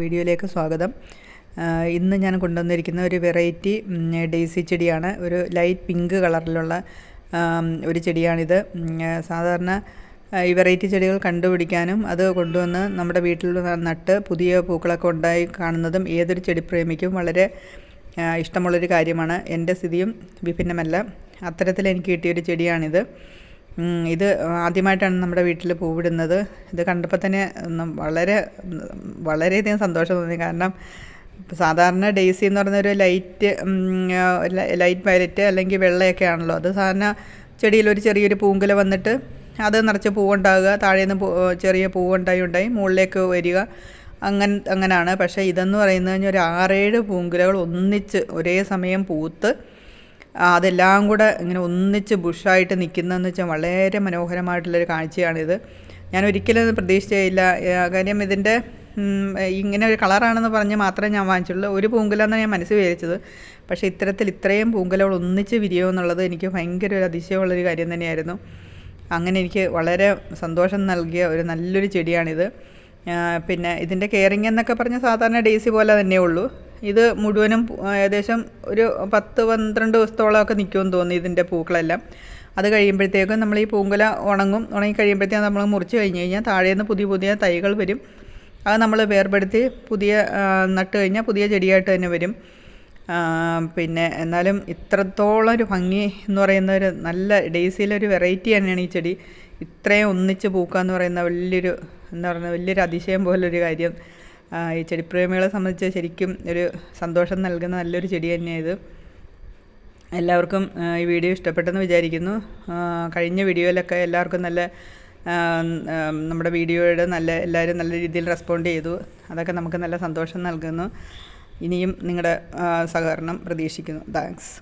വീഡിയോയിലേക്ക് സ്വാഗതം. ഇന്ന് ഞാൻ കൊണ്ടുവന്നിരിക്കുന്ന ഒരു വെറൈറ്റി ഡെയ്സി ചെടിയാണ്. ഒരു ലൈറ്റ് പിങ്ക് കളറിലുള്ള ഒരു ചെടിയാണിത്. സാധാരണ ഈ വെറൈറ്റി ചെടികൾ കണ്ടുപിടിക്കാനും അത് കൊണ്ടുവന്ന് നമ്മുടെ വീട്ടിൽ നട്ട് പുതിയ പൂക്കളൊക്കെ ഉണ്ടായി കാണുന്നതും ഏതൊരു ചെടിപ്രേമിക്കും വളരെ ഇഷ്ടമുള്ളൊരു കാര്യമാണ്. എന്റെ സ്ഥിതിയും വിഭിന്നമല്ല. അത്തരത്തിൽ എനിക്ക് കിട്ടിയൊരു ചെടിയാണിത്. ഇത് ആദ്യമായിട്ടാണ് നമ്മുടെ വീട്ടിൽ പൂവിടുന്നത് ഇത് കണ്ടപ്പോൾ തന്നെ വളരെ വളരെയധികം സന്തോഷം തോന്നി. കാരണം സാധാരണ ഡെയ്സി എന്ന് പറയുന്ന ഒരു ലൈറ്റ് ലൈറ്റ് വയലറ്റ് അല്ലെങ്കിൽ വെള്ളയൊക്കെ ആണല്ലോ. അത് സാധാരണ ചെടിയിൽ ഒരു ചെറിയൊരു പൂങ്കുല വന്നിട്ട് അത് നിറച്ച് പൂവുണ്ടാകുക. താഴെ നിന്ന് പൂ ചെറിയ പൂവുണ്ടായി ഉണ്ടായി. മുകളിലേക്ക് വരിക. അങ്ങനെ അങ്ങനെയാണ് പക്ഷേ ഇതെന്ന് പറയുന്നത് കഴിഞ്ഞാൽ ഒരു ആറേഴ് പൂങ്കുലകൾ ഒന്നിച്ച് ഒരേ സമയം പൂത്ത് അതെല്ലാം കൂടെ ഇങ്ങനെ ഒന്നിച്ച് ബുഷായിട്ട് നിൽക്കുന്നതെന്ന് വെച്ചാൽ വളരെ മനോഹരമായിട്ടുള്ളൊരു കാഴ്ചയാണിത്. ഞാൻ ഒരിക്കലും പ്രതീക്ഷിച്ചില്ല കാര്യം ഇതിന്റെ ഇങ്ങനെ ഒരു കളറാണെന്ന് പറഞ്ഞ് മാത്രമേ ഞാൻ വാങ്ങിച്ചുള്ളൂ. ഒരു പൂങ്കുലെന്നാണ് ഞാൻ മനസ്സ് വിചാരിച്ചത്. പക്ഷേ ഇത്തരത്തിൽ ഇത്രയും പൂങ്കുലകൾ ഒന്നിച്ച് വിരിയോ എന്നുള്ളത് എനിക്ക് ഭയങ്കര ഒരു അതിശയമുള്ളൊരു കാര്യം തന്നെയായിരുന്നു. അങ്ങനെ എനിക്ക് വളരെ സന്തോഷം നൽകിയ ഒരു നല്ലൊരു ചെടിയാണിത്. പിന്നെ ഇതിന്റെ കെയറിങ് എന്നൊക്കെ പറഞ്ഞാൽ സാധാരണ ഡേസി പോലെ തന്നെ ഉള്ളൂ. ഇത് മുഴുവനും ഏകദേശം ഒരു പത്ത് പന്ത്രണ്ട് ദിവസത്തോളമൊക്കെ നിൽക്കുമെന്ന് തോന്നുന്നു ഇതിന്റെ പൂക്കളെല്ലാം. അത് കഴിയുമ്പോഴത്തേക്കും നമ്മൾ ഈ പൂങ്കുല ഉണങ്ങും. ഉണങ്ങി കഴിയുമ്പോഴത്തേക്കും നമ്മൾ മുറിച്ച് കഴിഞ്ഞ് കഴിഞ്ഞാൽ താഴെ നിന്ന് പുതിയ പുതിയ തൈകൾ വരും. അത് നമ്മൾ വേർപെടുത്തി പുതിയ നട്ട് കഴിഞ്ഞാൽ പുതിയ ചെടിയായിട്ട് തന്നെ വരും. പിന്നെ എന്നാലും ഇത്രത്തോളം ഒരു ഭംഗി എന്ന് പറയുന്ന ഒരു നല്ല ഡേയ്സിയിലെ ഒരു വെറൈറ്റി തന്നെയാണ് ഈ ചെടി. ഇത്രയും ഒന്നിച്ച് പൂക്കുക എന്ന് പറയുന്ന വലിയൊരു എന്താ പറയുക വലിയൊരു അതിശയം പോലൊരു കാര്യം. ഈ ചെടിപ്രേമികളെ സംബന്ധിച്ച് ശരിക്കും ഒരു സന്തോഷം നൽകുന്ന നല്ലൊരു ചെടി തന്നെയാണ് ഇത് എല്ലാവർക്കും ഈ വീഡിയോ ഇഷ്ടപ്പെട്ടെന്ന് വിചാരിക്കുന്നു. കഴിഞ്ഞ വീഡിയോയിലൊക്കെ എല്ലാവർക്കും നല്ല നമ്മുടെ വീഡിയോയുടെ നല്ല എല്ലാവരും നല്ല രീതിയിൽ റെസ്പോണ്ട് ചെയ്തു. അതൊക്കെ നമുക്ക് നല്ല സന്തോഷം നൽകുന്നു. ഇനിയും നിങ്ങളുടെ സഹകരണം പ്രതീക്ഷിക്കുന്നു. താങ്ക്സ്.